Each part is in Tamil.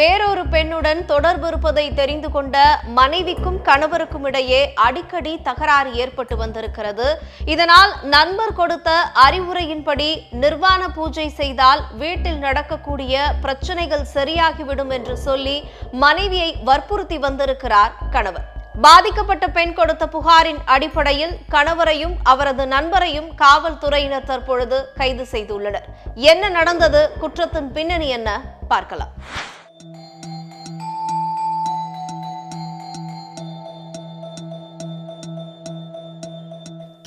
வேறொரு பெண்ணுடன் தொடர்பு இருப்பதை தெரிந்து கொண்ட மனைவிக்கும் கணவருக்கும் இடையே அடிக்கடி தகராறு ஏற்பட்டு வந்திருக்கிறது. இதனால் நண்பர் கொடுத்த அறிவுரையின்படி நிர்வாண பூஜை செய்தால் வீட்டில் நடக்கக்கூடிய பிரச்சனைகள் சரியாகிவிடும் என்று சொல்லி மனைவியை வற்புறுத்தி வந்திருக்கிறார் கணவர். பாதிக்கப்பட்ட பெண் கொடுத்த புகாரின் அடிப்படையில் கணவரையும் அவரது நண்பரையும் காவல்துறையினர் தற்பொழுது கைது செய்துள்ளனர். என்ன நடந்தது? குற்றத்தின் பின்னணி என்ன? பார்க்கலாம்.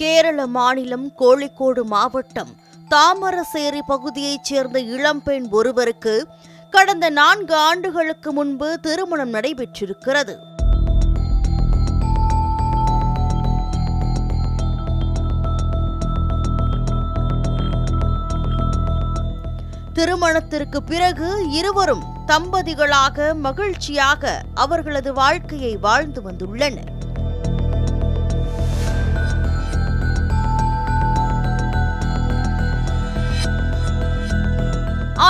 கேரள மாநிலம் கோழிக்கோடு மாவட்டம் தாமரசேரி பகுதியைச் சேர்ந்த இளம்பெண் ஒருவருக்கு கடந்த நான்கு ஆண்டுகளுக்கு முன்பு திருமணம் நடைபெற்றிருக்கிறது. திருமணத்திற்கு பிறகு இருவரும் தம்பதிகளாக மகிழ்ச்சியாக அவர்களது வாழ்க்கையை வாழ்ந்து வந்துள்ளனர்.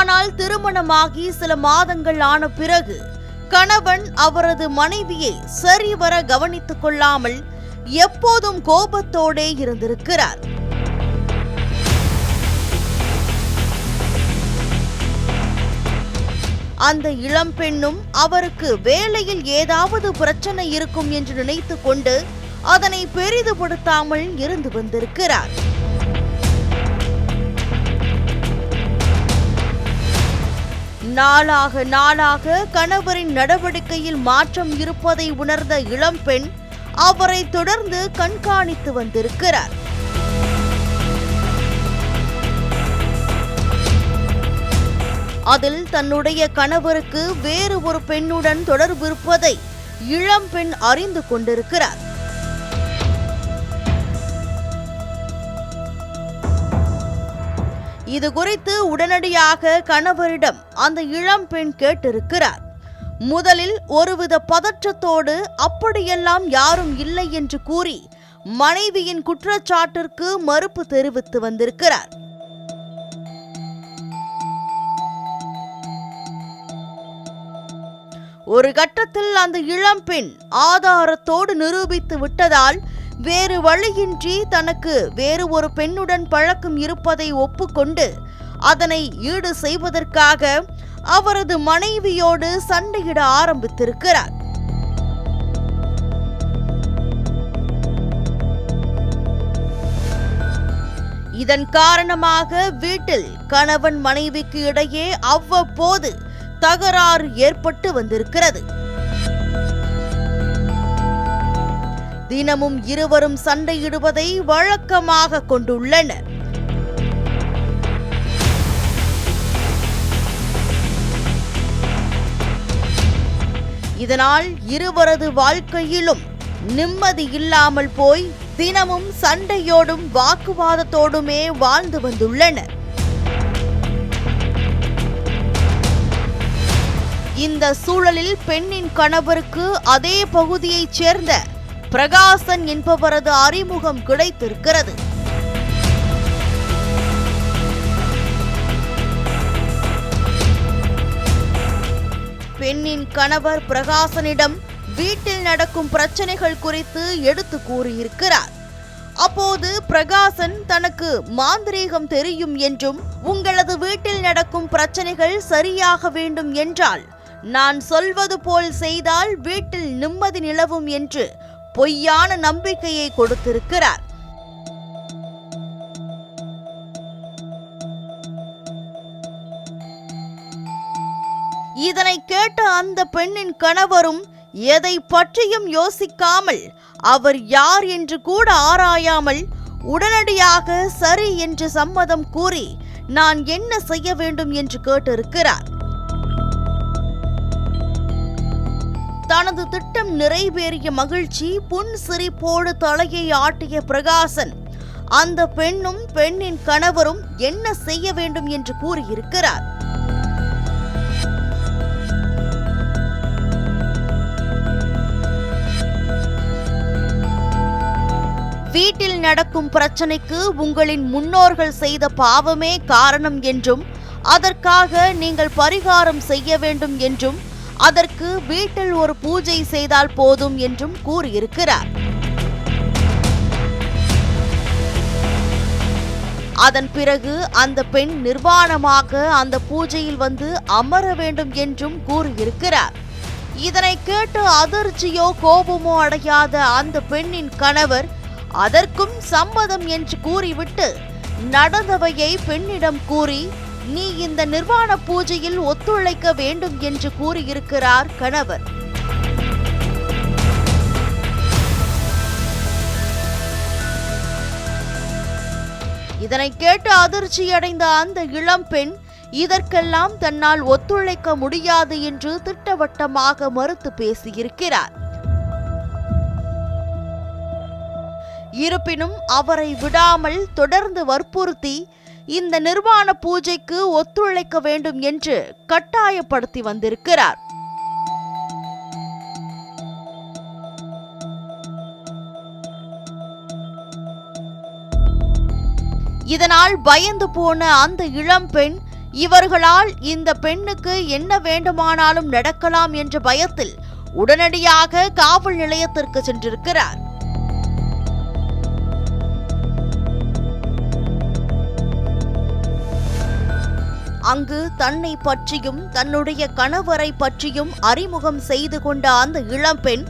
ஆனால் திருமணமாகி சில மாதங்கள் ஆன பிறகு கணவன் அவரது மனைவியை சரிவர கவனித்துக் கொள்ளாமல் எப்போதும் கோபத்தோடே இருந்திருக்கிறார். அந்த இளம்பெண்ணும் அவருக்கு வேலையில் ஏதாவது பிரச்சனை இருக்கும் என்று நினைத்துக் கொண்டு அதனை பெரிதுபடுத்தாமல் இருந்து வந்திருக்கிறார். நாளாக நாளாக கணவரின் நடவடிக்கையில் மாற்றம் இருப்பதை உணர்ந்த இளம்பெண் அவரை தொடர்ந்து கண்காணித்து வந்திருக்கிறார். அதில் தன்னுடைய கணவருக்கு வேறு ஒரு பெண்ணுடன் தொடர்பு இருப்பதை இளம்பெண் அறிந்து கொண்டிருக்கிறார். இது குறித்து உடனடியாக கணவரிடம் அந்த இளம்பெண் கேட்டிருக்கிறார். முதலில் ஒருவித பதற்றத்தோடு அப்படியெல்லாம் யாரும் இல்லை என்று கூறி மனைவியின் குற்றச்சாட்டிற்கு மறுப்பு தெரிவித்து வந்திருக்கிறார். ஒரு கட்டத்தில் அந்த இளம்பெண் ஆதாரத்தோடு நிரூபித்து விட்டதால் வேறு வழியின்றி தனக்கு வேறு ஒரு பெண்ணுடன் பழக்கம் இருப்பதை ஒப்புக்கொண்டு அதனை ஈடு செய்வதற்காக அவரது மனைவியோடு சண்டையிட ஆரம்பித்திருக்கிறார். இதன் காரணமாக வீட்டில் கணவன் மனைவிக்கு இடையே அவ்வப்போது தகராறு ஏற்பட்டு வந்திருக்கிறது. தினமும் இருவரும் சண்டையிடுவதை வழக்கமாக கொண்டுள்ளனர். இதனால் இருவரது வாழ்க்கையிலும் நிம்மதி இல்லாமல் போய் தினமும் சண்டையோடும் வாக்குவாதத்தோடுமே வாழ்ந்து வந்துள்ளனர். இந்த சூழலில் பெண்ணின் கணவருக்கு அதே பகுதியைச் சேர்ந்த பிரகாசன் என்பவரது அறிமுகம் கிடைத்திருக்கிறது. பெண்ணின் கணவர் பிரகாசனிடம் வீட்டில் நடக்கும் பிரச்சனைகள் குறித்து எடுத்து கூறியிருக்கிறார். அப்போது பிரகாசன் தனக்கு மாந்திரீகம் தெரியும் என்றும் உங்களது வீட்டில் நடக்கும் பிரச்சனைகள் சரியாக வேண்டும் என்றால் நான் சொல்வது போல் செய்தால் வீட்டில் நிம்மதி நிலவும் என்று பொய்யான நம்பிக்கையை கொடுத்திருக்கிறார். இதனை கேட்ட அந்த பெண்ணின் கணவரும் எதை பற்றியும் யோசிக்காமல் அவர் யார் என்று கூட ஆராயாமல் உடனடியாக சரி என்று சம்மதம் கூறி நான் என்ன செய்ய வேண்டும்? என்று கேட்டிருக்கிறார். தனது திட்டம் நிறைவேறிய மகிழ்ச்சி புன் சிரிப்போடு தலையை ஆட்டிய பிரகாசன் அந்த பெண்ணும் பெண்ணின் கணவரும் என்ன செய்ய வேண்டும் என்று கூறியிருக்கிறார். வீட்டில் நடக்கும் பிரச்சனைக்கு உங்களின் முன்னோர்கள் செய்த பாவமே காரணம் என்றும் அதற்காக நீங்கள் பரிகாரம் செய்ய வேண்டும் என்றும் அதற்கு வீட்டில் ஒரு பூஜை செய்தால் போதும் என்றும் கூறியிருக்கிறார். அதன் பிறகு அந்த பெண் நிர்வாணமாக அந்த பூஜையில் வந்து அமர வேண்டும் என்றும் கூறியிருக்கிறார். இதனை கேட்டு அதிர்ச்சியோ கோபமோ அடையாத அந்த பெண்ணின் கணவர் அதற்கும் சம்மதம் என்று கூறிவிட்டு நடந்தவையை பெண்ணிடம் கூறி நீ இந்த நிர்வாண பூஜையில் ஒத்துழைக்க வேண்டும் என்று கூறியிருக்கிறார் கணவர். இதனை கேட்டு அதிர்ச்சியடைந்த அந்த இளம்பெண் இதற்கெல்லாம் தன்னால் ஒத்துழைக்க முடியாது என்று திட்டவட்டமாக மறுத்து பேசியிருக்கிறார். இருப்பினும் அவரை விடாமல் தொடர்ந்து வற்புறுத்தி இந்த நிர்வாண பூஜைக்கு ஒத்துழைக்க வேண்டும் என்று கட்டாயப்படுத்தி வந்திருக்கிறார். இதனால் பயந்து போன அந்த இளம் பெண் இவர்களால் இந்த பெண்ணுக்கு என்ன வேண்டுமானாலும் நடக்கலாம் என்ற பயத்தில் உடனடியாக காவல் நிலையத்திற்கு சென்றிருக்கிறார். அங்கு தன்னை பற்றியும் தன்னுடைய கணவரை பற்றியும் அறிமுகம் செய்து கொண்ட அந்த இளம்பெண்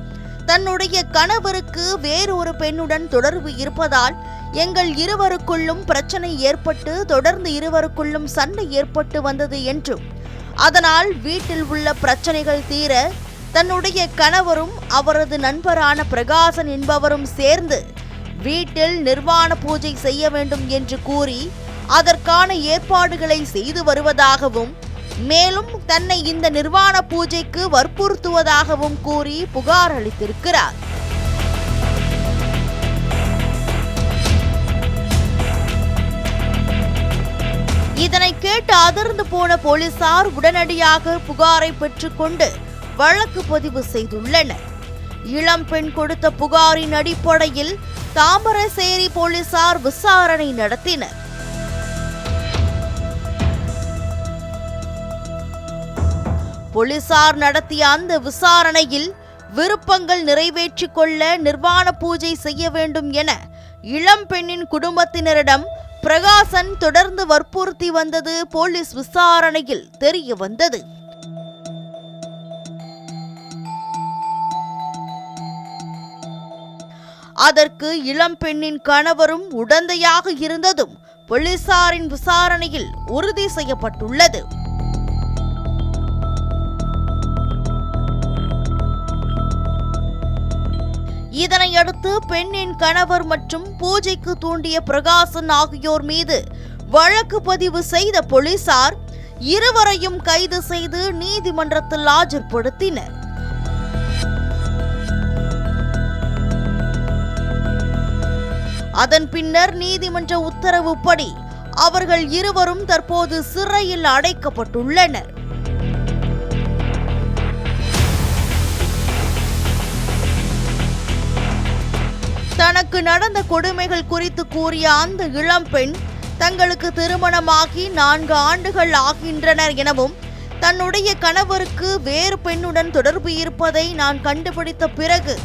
தன்னுடைய கணவருக்கு வேறொரு பெண்ணுடன் தொடர்பு இருப்பதால் எங்கள் இருவருக்குள்ளும் பிரச்சனை ஏற்பட்டு தொடர்ந்து இருவருக்குள்ளும் சண்டை ஏற்பட்டு வந்தது என்றும் அதனால் வீட்டில் உள்ள பிரச்சனைகள் தீர தன்னுடைய கணவரும் அவரது நண்பரான பிரகாசன் என்பவரும் சேர்ந்து வீட்டில் நிர்வாண பூஜை செய்ய வேண்டும் என்று கூறி அதற்கான ஏற்பாடுகளை செய்து வருவதாகவும் மேலும் தன்னை இந்த நிர்வாண பூஜைக்கு வற்புறுத்துவதாகவும் கூறி புகார் அளித்திருக்கிறார். இதனை கேட்டு அதிர்ந்து போன போலீசார் உடனடியாக புகாரை பெற்றுக்கொண்டு வழக்கு பதிவு செய்துள்ளனர். இளம் பெண் கொடுத்த புகாரின் அடிப்படையில் தாமரசேரி போலீசார் விசாரணை நடத்தினர். போலீசார் நடத்திய அந்த விசாரணையில் விருப்பங்கள் நிறைவேற்றிக் கொள்ள நிர்வாண பூஜை செய்ய வேண்டும் என இளம் பெண்ணின் குடும்பத்தினரிடம் பிரகாசன் தொடர்ந்து வற்புறுத்தி வந்தது போலீஸ் விசாரணையில் தெரிய வந்தது. அதற்கு இளம் பெண்ணின் கணவரும் உடந்தையாக இருந்ததும் போலீசாரின் விசாரணையில் உறுதி செய்யப்பட்டுள்ளது. இதனையடுத்து பெண்ணின் கணவர் மற்றும் பூஜைக்கு தூண்டிய பிரகாசன் ஆகியோர் மீது வழக்கு பதிவு செய்த போலீசார் இருவரையும் கைது செய்து நீதிமன்றத்தில் ஆஜர்படுத்தினர். அதன் பின்னர் நீதிமன்ற உத்தரவுப்படி அவர்கள் இருவரும் தற்போது சிறையில் அடைக்கப்பட்டுள்ளனர். தனக்கு நடந்த கொடுமைகள் குறித்து கூறிய அந்த இளம்பெண் தங்களுக்கு திருமணமாகி நான்கு ஆண்டுகள் ஆகின்றனர் எனவும் தன்னுடைய கணவருக்கு வேறு பெண்ணுடன் தொடர்பு இருப்பதை நான் கண்டுபிடித்த பிறகு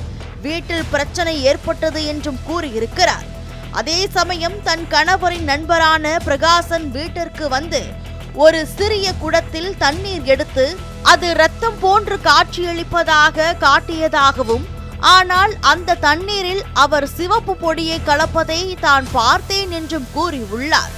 வீட்டில் பிரச்சனை ஏற்பட்டது என்றும் கூறியிருக்கிறார். அதே சமயம் தன் கணவரின் நண்பரான பிரகாசன் வீட்டிற்கு வந்து ஒரு சிறிய குடத்தில் தண்ணீர் எடுத்து அது ரத்தம் போன்று காட்சியளிப்பதாக காட்டியதாகவும் ஆனால் அந்த தண்ணீரில் அவர் சிவப்பு பொடியை கலப்பதை தான் பார்த்தேன் என்றும் கூறியுள்ளார்.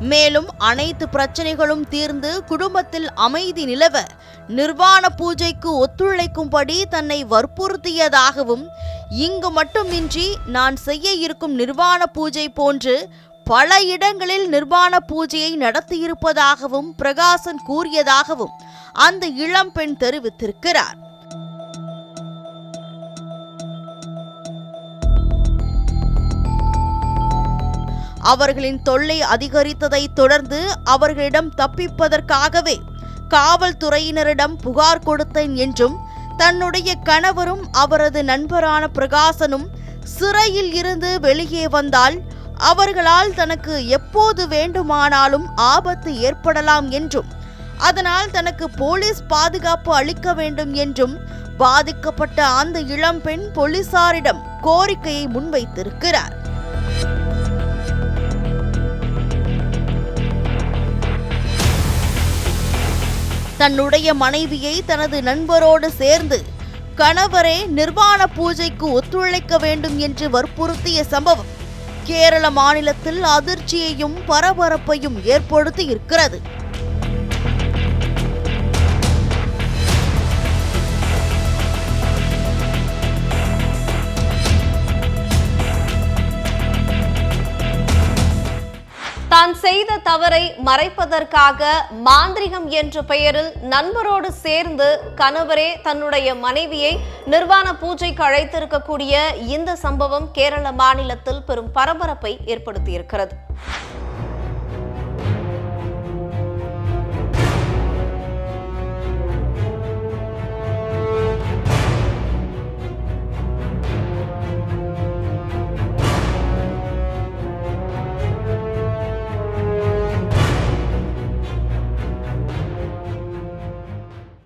மேலும் அனைத்து பிரச்சனைகளும் தீர்ந்து குடும்பத்தில் அமைதி நிலவ நிர்வாண பூஜைக்கு ஒத்துழைக்கும்படி தன்னை வற்புறுத்தியதாகவும் இங்கு மட்டுமின்றி நான் செய்ய இருக்கும் நிர்வாண பூஜை போன்று பல இடங்களில் நிர்வாண பூஜையை நடத்தியிருப்பதாகவும் பிரகாசன் கூறியதாகவும் அந்த இளம்பெண் தெரிவித்திருக்கிறார். அவர்களின் தொல்லை அதிகரித்ததை தொடர்ந்து அவர்களிடம் தப்பிப்பதற்காகவே காவல்துறையினரிடம் புகார் கொடுத்தேன் என்றும் தன்னுடைய கணவரும் அவரது நண்பரான பிரகாசனும் சிறையில் இருந்து வெளியே வந்தால் அவர்களால் தனக்கு எப்போது வேண்டுமானாலும் ஆபத்து ஏற்படலாம் என்றும் அதனால் தனக்கு போலீஸ் பாதுகாப்பு அளிக்க வேண்டும் என்றும் பாதிக்கப்பட்ட அந்த இளம்பெண் போலீசாரிடம் கோரிக்கையை முன்வைத்திருக்கிறார். தன்னுடைய மனைவியை தனது நண்பரோடு சேர்ந்து கணவரே நிர்வாண பூஜைக்கு ஒத்துழைக்க வேண்டும் என்று வற்புறுத்திய சம்பவம் கேரள மாநிலத்தில் அதிர்ச்சியையும் பரபரப்பையும் ஏற்படுத்தி இருக்கிறது. தான் செய்த தவறை மறைப்பதற்காக மாந்திரிகம் என்ற பெயரில் நண்பரோடு சேர்ந்து கணவரே தன்னுடைய மனைவியை நிர்வாண பூஜைக்கு அழைத்திருக்கக்கூடிய இந்த சம்பவம் கேரள மாநிலத்தில் பெரும் பரபரப்பை ஏற்படுத்தியிருக்கிறது.